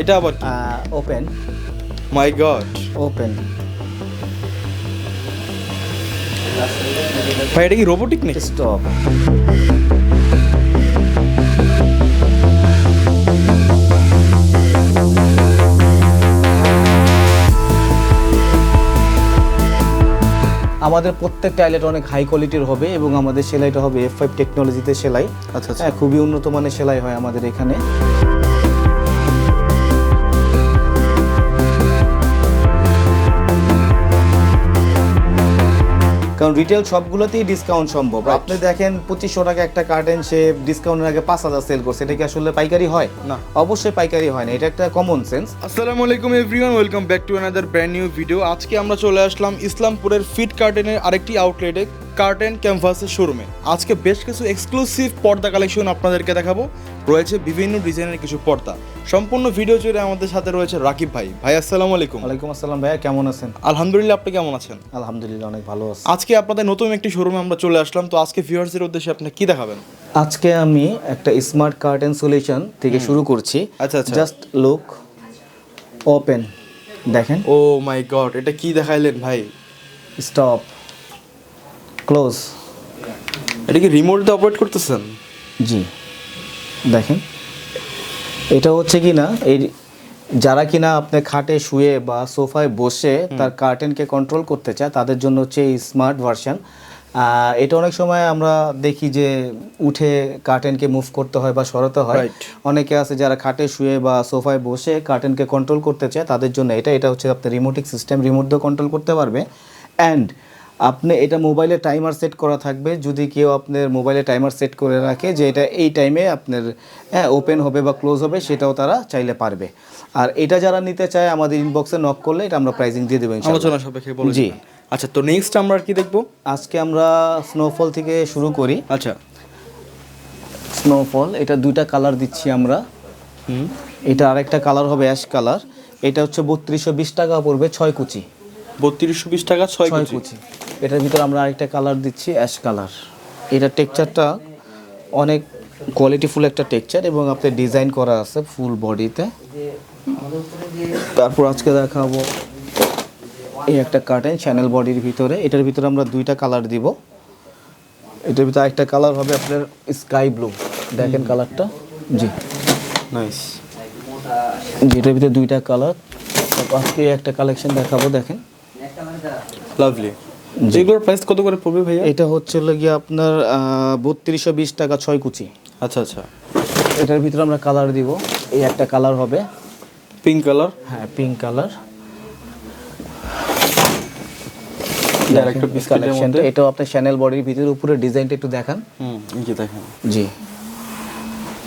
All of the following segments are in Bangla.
এটা আবার ওপেন মাই গড ওপেন ভাই এটা কি রোবোটিক নাকি? স্টপ আমাদের প্রত্যেক টাইলেট অনেক হাই কোয়ালিটির হবে এবং আমাদের সেলাইটা হবে এফ ফাইভ টেকনোলজিতে সেলাই। আচ্ছা আচ্ছা। হ্যাঁ খুবই উন্নত মানের সেলাই হয় আমাদের এখানে। কারণ রিটেল সবগুলোতেই ডিসকাউন্ট সম্ভব। আপনি দেখেন পঁচিশশো টাকা একটা কার্টেন সে ডিসকাউন্টের আগে পাঁচ হাজার সেল করছে। এটা কি আসলে পাইকারি হয়? না। অবশ্যই পাইকারি হয় না। এটা একটা কমন সেন্স আসসালামু আলাইকুম everyone welcome back to another brand new video আজকে আমরা চলে আসলাম ইসলামপুরের ফিট কার্টেনের আরেকটি আউটলেটে কার্টেন ক্যানভাসের শোরুমে আজকে বেশ কিছু এক্সক্লুসিভ পর্দা কালেকশন আপনাদেরকে দেখাবো। রয়েছে বিভিন্ন ডিজাইনের কিছু পর্দা। সম্পূর্ণ ভিডিও জুড়ে আমাদের সাথে রয়েছে রাকিব ভাই। ভাই আসসালামু আলাইকুম। ওয়ালাইকুম আসসালাম ভাইয়া কেমন আছেন? আলহামদুলিল্লাহ আপনি কেমন আছেন? আলহামদুলিল্লাহ অনেক ভালো আছি। আজকে আপনাদের নতুন একটি শোরুমে আমরা চলে আসলাম। তো আজকে ভিউয়ার্সের উদ্দেশ্যে আপনি কি দেখাবেন? আজকে আমি একটা স্মার্ট কার্টেন সলিউশন থেকে শুরু করছি। আচ্ছা, আচ্ছা। জাস্ট লুক ওপেন দেখেন। ও মাই গড এটা কি দেখাইলেন ভাই? Stop close. এটা কি রিমোট দিয়ে অপারেট করতেছেন? জি। দেখেন। এটা হচ্ছে কি না এই যারা কিনা আপনি খাটে শুয়ে বা সোফায় বসে তার কার্টেনকে কন্ট্রোল করতে চায় তাদের জন্য হচ্ছে এই স্মার্ট ভার্সন এটা অনেক সময় আমরা দেখি যে উঠে কার্টেনকে মুভ করতে হয় বা সরাতে হয়। অনেকে আছে যারা খাটে শুয়ে বা সোফায় বসে কার্টেনকে কন্ট্রোল করতে চায় তাদের জন্য এটা এটা হচ্ছে আপনার রিমোটিক সিস্টেম রিমোট দিয়ে কন্ট্রোল করতে পারবে। অ্যান্ড আপনি এটা মোবাইলে টাইমার সেট করা থাকবে। যদি কেউ আপনার মোবাইলে টাইমার সেট করে রাখে যে এটা এই টাইমে আপনার হ্যাঁ ওপেন হবে বা ক্লোজ হবে সেটাও তারা চাইলে পারবে। আর এটা যারা নিতে চায় আমাদের ইনবক্সে নক করলে এটা আমরা প্রাইজিং দিয়ে দেবো আলোচনা সাপেক্ষে বলে জি। আচ্ছা তো নেক্সট আমরা কি দেখব? আজকে আমরা স্নোফল থেকে শুরু করি। আচ্ছা। স্নোফল এটা দুইটা কালার দিচ্ছি আমরা। এটা আরেকটা কালার হবে অ্যাশ কালার এটা হচ্ছে বত্রিশশো বিশ টাকা পড়বে ছয় কুচি। বত্রিশশো বিশ টাকা ছয় কুচি। এটার ভিতরে আমরা আরেকটা কালার দিচ্ছি অ্যাশ কালার। এটা টেক্সচারটা অনেক কোয়ালিটিফুল একটা টেক্সচার এবং আপনার ডিজাইন করা আছে ফুল বডিতে। তারপর আজকে দেখাবো এই একটা কার্টেন চ্যানেল বডির ভিতরে। এটার ভিতরে আমরা দুইটা কালার দিব। এটার ভিতরে একটা কালার হবে আপনার স্কাই ব্লু। দেখেন কালারটা? জি। নাইস। জি এটার ভিতরে দুইটা কালার। আজকে একটা কালেকশন দেখাবো দেখেন। লাভলি যেগুলোর প্রাইস কত করে পড়বে ভাইয়া? এটা হচ্ছে হলো গিয়ে আপনার বত্রিশশো বিশ টাকা ছয় কুচি। আচ্ছা আচ্ছা। এটার ভিতরে আমরা কালার দিব। এই একটা কালার হবে। পিঙ্ক কালার হ্যাঁ পিঙ্ক কালার এটাও আপনার চ্যানেল বডির ভিতরে উপরে ডিজাইনটা একটু দেখান। হুম এই যে দেখেন। জি।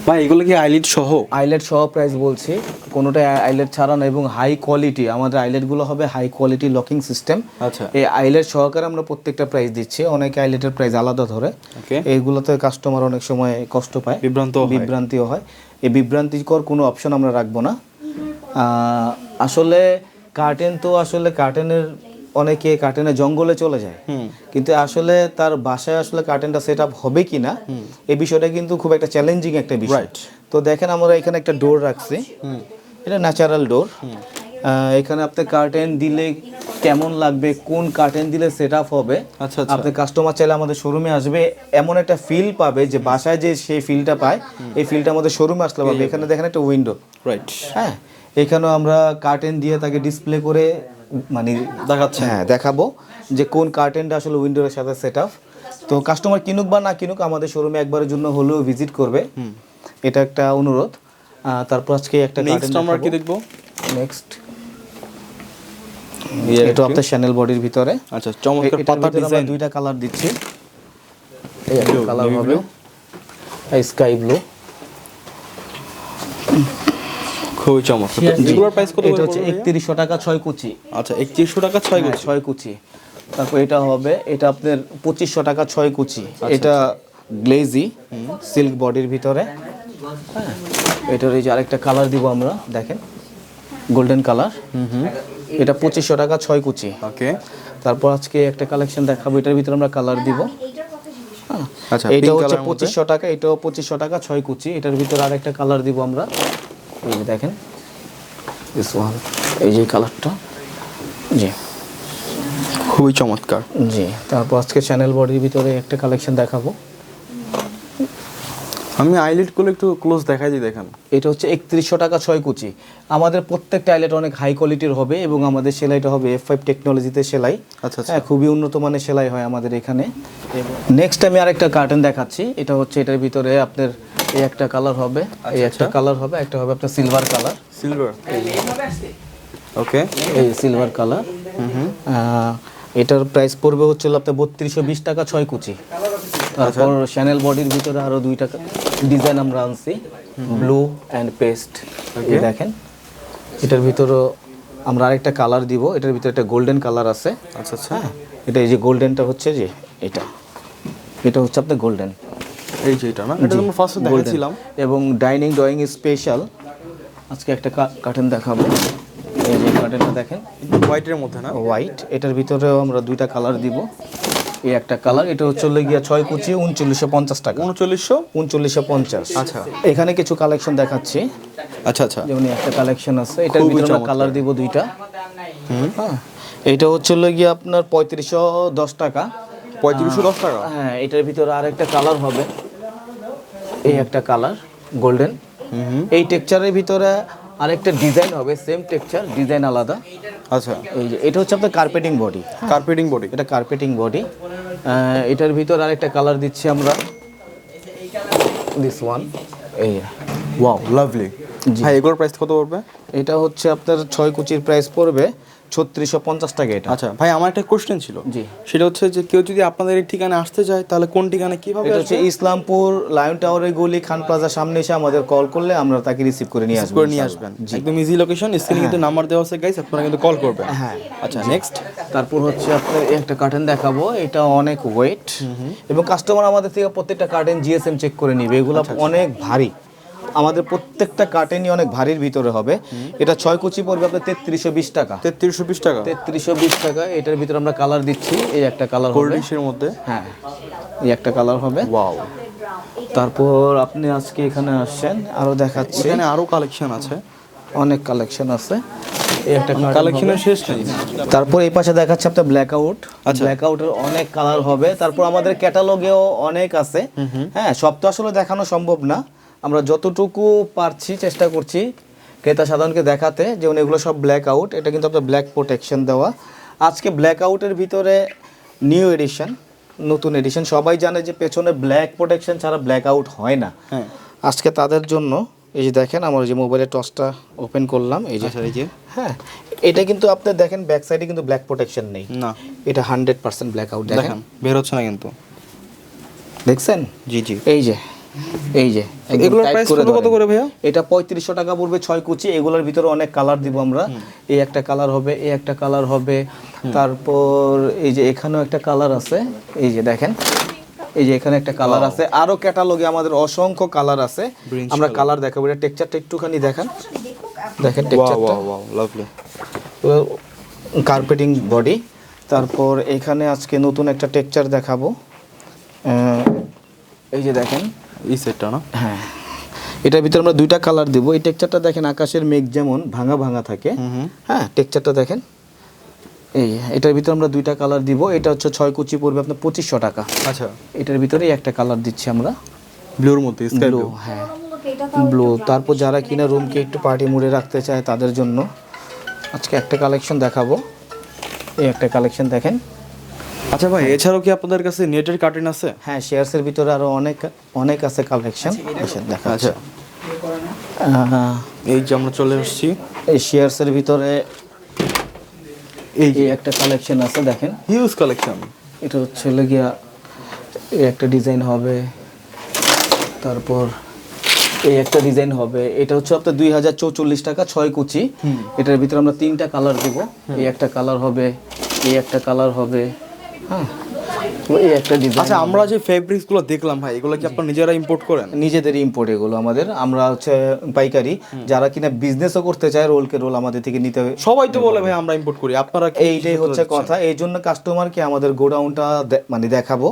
ভাই এগুলো কি আইলেট সহ? আইলেট সহ প্রাইস বলছি। কোনোটা আইলেট ছাড়া না এবং হাই কোয়ালিটি আমাদের আইলেটগুলো হবে হাই কোয়ালিটি লকিং সিস্টেম আচ্ছা। এই আইলেট সহকারে আমরা প্রত্যেকটা প্রাইস দিচ্ছি। অনেকে আইলেটের প্রাইস আলাদা ধরে। ওকে এইগুলোতে কাস্টমার অনেক সময় কষ্ট পায়। বিভ্রান্ত। বিভ্রান্তিও হয়। এই বিভ্রান্তিকর কোনো অপশন আমরা রাখব না। আসলে কার্টেন তো আসলে কার্টেনের অনেকে কার্টেনে জঙ্গলে চলে যায়। কিন্তু আসলে তার বাসায় আসলে কার্টেনটা সেট আপ হবে কি না এই বিষয়টা কিন্তু খুব একটা চ্যালেঞ্জিং একটা বিষয়। তো দেখেন আমরা এখানে একটা ডোর রাখছি। এটা ন্যাচারাল ডোর এখানে আপনি কার্টেন দিলে কেমন লাগবে কোন কার্টেন দিলে সেট আপ হবে আচ্ছা আচ্ছা। আপনি কাস্টমার চাইলে আমাদের শোরুমে আসবে। এমন একটা ফিল পাবে যে বাসায় যে সেই ফিলটা পায় এই ফিলটা আমাদের শোরুমে আসলে পাবে। এখানে দেখেন একটা উইন্ডো রাইট হ্যাঁ এখানেও আমরা কার্টেন দিয়ে তাকে ডিসপ্লে করে মানে দেখাচ্ছে হ্যাঁ দেখাবো যে কোন কার্টেনটা আসলে উইন্ডোর সাথে সেট আপ তো কাস্টমার কিনুক বা না কিনুক আমাদের শোরুমে একবারের জন্য হলেও ভিজিট করবে। এটা একটা অনুরোধ। তারপর আজকে একটা নেক্সট আমরা কি দেখব। নেক্সট এটা আপনার চ্যানেল বডির ভিতরে। আচ্ছা চমৎকার পাতা ডিজাইন দুইটা কালার দিচ্ছি। এই কালার হবে। স্কাই ব্লু খুবই চমৎকার। এগুলোর প্রাইস কত এটা হচ্ছে পড়বে ভাইয়া? একত্রিশশো টাকা ছয় কুচি। আচ্ছা একত্রিশশো টাকা ছয় হ্যাঁ, কুচি? ছয় কুচি। তারপর এটা হবে এটা আপনার পঁচিশশো টাকা ছয় কুচি। এটা গ্লেজি সিল্ক বডির ভিতরে। হ্যাঁ এটার এই যে আরেকটা কালার দিব আমরা দেখেন। Golden colour hmm hmm. এটা পঁচিশশো টাকা ছয় কুচি। ওকে তারপর আজকে একটা কালেকশন দেখাবো এটার ভিতরে আমরা কালার দিব। হ্যাঁ, আচ্ছা এটা হচ্ছে পঁচিশশো টাকা এটাও পঁচিশশো টাকা ছয় কুচি। এটার ভিতরে আরেকটা কালার দিব আমরা। এই যে দেখেন দিস ওয়ান এই যে কালারটা জি। খুবই চমৎকার। জি তারপর আজকে চ্যানেল বডির ভিতরে একটা কালেকশন দেখাবো। আমি আইলেটগুলো একটু ক্লোজ দেখাই দিই দেখেন। এটা হচ্ছে একত্রিশশো টাকা ছয় কুচি। আমাদের প্রত্যেকটা আইলেট অনেক হাই কোয়ালিটির হবে এবং আমাদের সেলাইটা হবে এফ ফাইভ টেকনোলজিতে সেলাই। আচ্ছা, আচ্ছা। হ্যাঁ খুবই উন্নত মানের সেলাই হয় আমাদের এখানে। নেক্সট আমি আরেকটা কার্টন দেখাচ্ছি। এটা হচ্ছে এটার ভিতরে আপনার এই একটা কালার হবে এই একটা কালার হবে একটা হবে আপনার সিলভার কালার সিলভার ওকে এই সিলভার কালার হুম। এটার প্রাইস পড়বে হচ্ছে আপনার বত্রিশশো বিশ টাকা ছয় কুচি। তারপর চ্যানেল বডির ভিতরে আরও দুই টাকা ডিজাইন আমরা আনছি ব্লু অ্যান্ড পেস্ট এই দেখেন। এটার ভিতরে আমরা আরেকটা কালার দিব এটার ভিতরে একটা গোল্ডেন কালার আছে। আচ্ছা আচ্ছা। এটা এই যে গোল্ডেনটা হচ্ছে যে এটা। এটা হচ্ছে আপনার গোল্ডেন এই যে এটা না? এটা আমরা ফার্স্টে দেখাচ্ছিলাম এবং ডাইনিং ড্রয়িং স্পেশাল আজকে একটা কার্টেন দেখাবো। এই যে কার্টেনটা দেখেন। হোয়াইটের মধ্যে না? হোয়াইট এটার ভিতরেও আমরা দুইটা কালার দিব। এই একটা কালার এটা হচ্ছে গিয়া ছয় কুচি উনচল্লিশশো পঞ্চাশ টাকা। উনচল্লিশশো? উনচল্লিশশো পঞ্চাশ। আচ্ছা। এখানে কিছু কালেকশন দেখাচ্ছি। আচ্ছা আচ্ছা। যেমন একটা কালেকশন আছে। এটার ভিতরে কালার দিব দুইটা। হ্যাঁ। এইটা হচ্ছে গিয়া আপনার পঁয়ত্রিশশো দশ টাকা। পঁয়ত্রিশশো দশ টাকা? হ্যাঁ এটার ভিতরে আর একটা কালার হবে। এই একটা কালার গোল্ডেন এই টেক্সচারের ভিতরে আরেকটা ডিজাইন হবে সেম টেক্সচার ডিজাইন আলাদা। আচ্ছা। এই যে এটা হচ্ছে আপনার কার্পেটিং বডি কার্পেটিং বডি এটা কার্পেটিং বডি এটার ভিতর আরেকটা কালার দিচ্ছি আমরা। দিস ওয়ান এই ওয়াও লাভলি ভাই এগুলোর প্রাইস কত পড়বে? এটা হচ্ছে আপনার ছয় কুচির প্রাইস পড়বে। ছত্রিশশো পঞ্চাশ টাকা এটা। আচ্ছা ভাই আমার একটা কোশ্চেন ছিল। জি। সেটা হচ্ছে যে কেউ যদি আপনাদের এই ঠিকানায় আসতে চায় তাহলে কোন ঠিকানায় কীভাবে এটা হচ্ছে ইসলামপুর লায়ন টাওয়ারের গলি খান প্লাজার সামনে এসে আমাদের কল করলে আমরা তাকে রিসিভ করে নিয়ে আসব করে নিয়ে আসবেন। একদম ইজি লোকেশন স্ক্রিনে কিন্তু নাম্বার দেওয়া আছে গাইস আপনারা কিন্তু কল করবেন। হ্যাঁ। আচ্ছা নেক্সট তারপর হচ্ছে আপনার একটা কার্টেন দেখাবো এটা অনেক ওয়েট এবং কাস্টমার আমাদের থেকে প্রত্যেকটা কার্টেন জিএসএম চেক করে নিবে এগুলো অনেক ভারী। আমাদের প্রত্যেকটা কার্টেনই অনেক ভারীর ভিতরে হবে। এটা ছয় কুচি পড়বে আপনার তেত্রিশশো বিশ টাকা। তেত্রিশশো বিশ টাকা? তেত্রিশশো বিশ টাকা এটার ভিতরে আমরা কালার দিচ্ছি এই একটা কালার কোল্ড হবে। ডিশের মধ্যে? হ্যাঁ এই একটা কালার হবে। ওয়াও তারপর আপনি আজকে এখানে আসছেন আরও দেখাচ্ছি। এখানে আরও কালেকশন আছে। অনেক কালেকশন আছে। একটা কালেকশনের শেষ নেই। তারপর এই পাশে দেখাচ্ছে আপনার ব্ল্যাক আউট। ব্ল্যাক আউটের অনেক কালার হবে। তারপর আমাদের ক্যাটালগেও অনেক আছে। হ্যাঁ সব তো আসলে দেখানো সম্ভব না। আমরা যতটুকু পারছি চেষ্টা করছি ক্রেতা সাধারণকে দেখাতে যেমন এগুলো সব ব্ল্যাক আউট এটা কিন্তু আপনার ব্ল্যাক প্রোটেকশন দেওয়া। আজকে ব্ল্যাক আউটের ভিতরে নিউ এডিশন নতুন এডিশন সবাই জানে যে পেছনে ব্ল্যাক প্রোটেকশন ছাড়া ব্ল্যাক আউট হয় না। হ্যাঁ। আজকে তাদের জন্য এই যে দেখেন আমার যে মোবাইলের টসটা ওপেন করলাম এই যে আচ্ছা এই যে। হ্যাঁ এটা কিন্তু আপনি দেখেন ব্যাক সাইডে কিন্তু ব্ল্যাক প্রোটেকশন নেই। না। এটা হান্ড্রেড পার্সেন্ট ব্ল্যাক আউট দেখেন। দেখেন বের হচ্ছে না কিন্তু। দেখছেন? জি জি। এই যে এই যে একদম এগুলোর প্রাইস কত কত করে ভাইয়া? এটা পঁয়ত্রিশশো টাকা পড়বে কুচি এগুলোর ভিতরে অনেক কালার দিব আমরা। এই একটা কালার হবে এই একটা কালার হবে। তারপর এই যে এখানেও একটা কালার আছে। এই যে দেখেন এই যে এখানে একটা কালার আছে। আরও ক্যাটালগে আমাদের অসংখ্য কালার আছে। আমরা কালার দেখাবো এটা টেক্সচারটা একটুখানি দেখান। দেখেন টেক্সচারটা wow wow lovely carpeting body তারপর এখানে আজকে নতুন একটা টেক্সচার দেখাবো। এই যে দেখেন এই সেটটা না? হ্যাঁ। এটার ভিতরে আমরা দুইটা কালার দিব। এই টেক্সচারটা দেখেন আকাশের মেঘ যেমন ভাঙা ভাঙা থাকে। হ্যাঁ টেক্সচারটা দেখেন। এই এটার ভিতরে আমরা দুইটা কালার দিব। এটা হচ্ছে ছয় কুচি পড়বে আপনার পঁচিশশো টাকা। আচ্ছা। এটার ভিতরেই একটা কালার দিচ্ছি আমরা। ব্লুর মধ্যে ব্লু ব্লু। হ্যাঁ। ব্লু। তারপর যারা কিনা রুমকে একটু পার্টি মুডে রাখতে চায় তাদের জন্য আজকে একটা কালেকশন দেখাবো। এই একটা কালেকশন দেখেন। আচ্ছা ভাই এছাড়াও কি আপনাদের কাছে নেটের কার্টেন আছে? হ্যাঁ শেয়ারসের ভিতরে আরও অনেক অনেক আছে কালেকশন দেখা আচ্ছা। এই যে আমরা চলে এসেছি। এই শেয়ারসের ভিতরে এই যে। একটা কালেকশন আছে দেখেন। হিউজ কালেকশন এটা হচ্ছে গিয়া এই একটা ডিজাইন হবে তারপর এই একটা ডিজাইন হবে। এটা হচ্ছে আপনার দুই হাজার চৌচল্লিশ টাকা ছয় কুচি। এটার ভিতরে আমরা তিনটা কালার দেবো। এই একটা কালার হবে এই একটা কালার হবে হ্যাঁ একটা ডিজাইন আচ্ছা আমরা যে ফেব্রিক্সগুলো দেখলাম ভাই এগুলো কি আপনারা নিজেরা ইম্পোর্ট করেন? নিজেদের ইম্পোর্ট এগুলো আমাদের। আমরা হচ্ছে পাইকারি। যারা কিনা বিজনেসও করতে চায় রোলকে রোল আমাদের থেকে নিতে হবে। সবাই তো বলে ভাই আমরা ইম্পোর্ট করি। আপনারা এইটাই হচ্ছে কথা। এই জন্য কাস্টমারকে আমাদের গোডাউনটা মানে দেখাবো।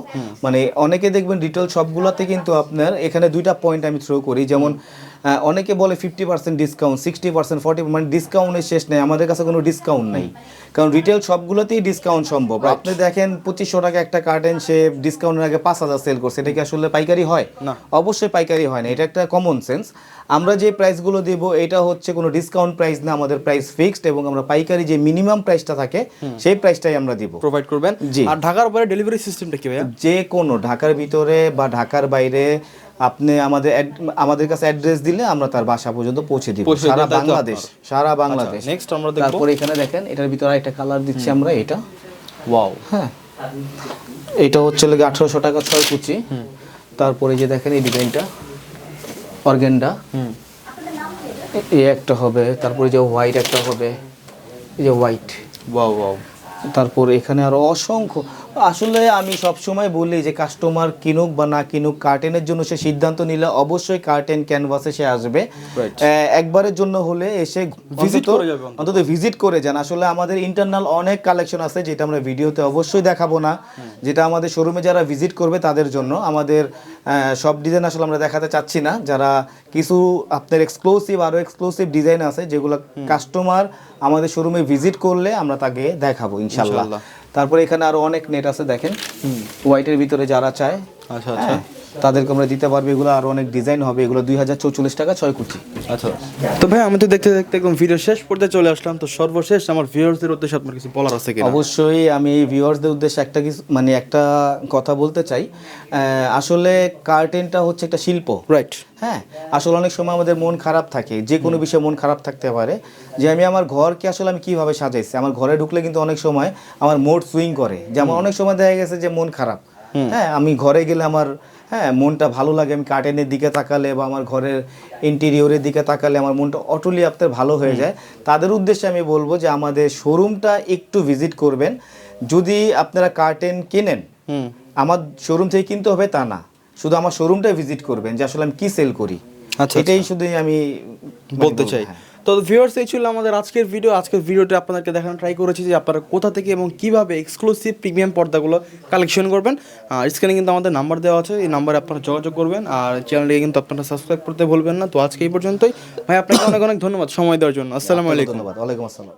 মানে অনেকে দেখবেন রিটেল শপগুলোতে কিন্তু আপনার এখানে দুইটা পয়েন্ট আমি থ্রো করি। যেমন অনেকে বলে fifty percent discount sixty percent forty মানে ডিসকাউন্টের শেষ নেই। আমাদের কাছে কোনো ডিসকাউন্ট নেই। কারণ রিটেল সবগুলোতেই ডিসকাউন্ট সম্ভব। আপনি দেখেন পঁচিশশো টাকা একটা কার্টেন সে ডিসকাউন্টের আগে পাঁচ হাজার সেল করছে। এটা কি আসলে পাইকারি হয়? না। অবশ্যই পাইকারি হয় না। এটা একটা কমন সেন্স আমরা যে প্রাইসগুলো দিব এটা হচ্ছে কোনো ডিসকাউন্ট প্রাইস না। আমাদের প্রাইস ফিক্সড এবং আমরা পাইকারি যে মিনিমাম প্রাইসটা থাকে সেই প্রাইসটাই আমরা দিব। প্রোভাইড করবেন। জি। আর ঢাকার উপরে ডেলিভারি সিস্টেমটা কি ভাইয়া? যে কোনো ঢাকার ভিতরে বা ঢাকার বাইরে আপনি আমাদের আমাদের কাছে অ্যাড্রেস দিলে আমরা তার বাসা পর্যন্ত পৌঁছে দিব। সারা বাংলাদেশ সারা বাংলাদেশ। নেক্সট আমরা দেখব। তারপরে এখানে দেখেন এটার ভিতরে একটা কালার দিচ্ছি আমরা এটা। ওয়াও হ্যাঁ। এটা হচ্ছে লাগে আঠারোশো টাকা ছয় কুচি। তারপরে যে দেখেন এই ডিজাইনটা অর্গেন্ডা। হুম। এই একটা হবে তারপরে যে হোয়াইট একটা হবে এই যে হোয়াইট ওয়াও ওয়াও তারপর এখানে আরও অসংখ্য আসলে আমি সব সময় বলি যে কাস্টমার কিনুক বা না কিনুক কার্টেনের জন্য সে সিদ্ধান্ত নিলে অবশ্যই কার্টেন ক্যানভাসে সে আসবে। একবারের জন্য হলে এসে অন্তত- করে যাবে অন্তত। ভিজিট করে যান। আসলে আমাদের ইন্টারনাল অনেক কালেকশন আছে যেটা আমরা ভিডিওতে অবশ্যই দেখাবো না। যেটা আমাদের শোরুমে যারা ভিজিট করবে তাদের জন্য। আমাদের সব ডিজাইন আসলে আমরা দেখাতে চাচ্ছি না। যারা কিছু আপনার এক্সক্লুসিভ আরও এক্সক্লুসিভ ডিজাইন আছে যেগুলো কাস্টমার আমাদের শোরুমে ভিজিট করলে আমরা তাকে দেখাবো ইনশাল্লাহ। তারপরে এখানে আরও অনেক নেট আছে দেখেন। হোয়াইটের ভিতরে যারা চায় আচ্ছা আচ্ছা। হ্যাঁ, তাদেরকে আমরা দিতে পারব এগুলো আরও অনেক ডিজাইন হবে। এগুলো দুই হাজার চৌচল্লিশ টাকা ছয় কুচি আচ্ছা। তো ভাই আমি তো দেখতে দেখতে একদম ভিডিও শেষ পর্যায়ে চলে আসলাম। তো সর্বশেষ আমার ভিউয়ার্সদের উদ্দেশ্যে আপনার কিছু বলার আছে কিনা? অবশ্যই আমি এই ভিউয়ার্সদের উদ্দেশ্যে একটা কিছু মানে একটা কথা বলতে চাই। আহ, আসলে কার্টেনটা হচ্ছে একটা শিল্প। রাইট হ্যাঁ আসলে অনেক সময় আমাদের মন খারাপ থাকে যে কোনো বিষয়ে মন খারাপ থাকতে পারে। যে আমি আমার ঘরকে আসলে আমি কীভাবে সাজাইছি? আমার ঘরে ঢুকলে কিন্তু অনেক সময় আমার মোড সুইং করে। যেমন অনেক সময় দেখা গেছে যে মন খারাপ। হ্যাঁ আমি ঘরে গেলে আমার হ্যাঁ মনটা ভালো লাগে। আমি কার্টেনের দিকে তাকালে বা আমার ঘরের ইন্টেরিয়রের দিকে তাকালে আমার মনটা অটলি আপনার ভালো হয়ে যায়। তাদের উদ্দেশ্যে আমি বলব যে আমাদের শোরুমটা একটু ভিজিট করবেন। যদি আপনারা কার্টেন কেনেন হুম। আমার শোরুম থেকে কিনতে হবে তা না। শুধু আমার শোরুমটাই ভিজিট করবেন যে আসলে আমি কি সেল করি? আচ্ছা, এটাই শুধু আমি মানে বলতে চাই। হ্যাঁ। তো ভিউয়ার্স এই ছিল আমাদের আজকের ভিডিও আজকের ভিডিওটা আপনাদেরকে দেখানো ট্রাই করেছি যে আপনারা কোথা থেকে এবং কীভাবে এক্সক্লুসিভ প্রিমিয়াম পর্দাগুলো কালেকশন করবেন। আর স্ক্রিনে কিন্তু আমাদের নাম্বার দেওয়া আছে এই নাম্বারে আপনারা যোগাযোগ করবেন। আর চ্যানেলটিকে কিন্তু আপনারা সাবস্ক্রাইব করতে ভুলবেন না। তো আজকে এই পর্যন্তই। ভাই আপনাকে অনেক অনেক ধন্যবাদ সময় দেওয়ার জন্য। আসসালামু আলাইকুম। ধন্যবাদ। ওয়ালাইকুম আসসালাম।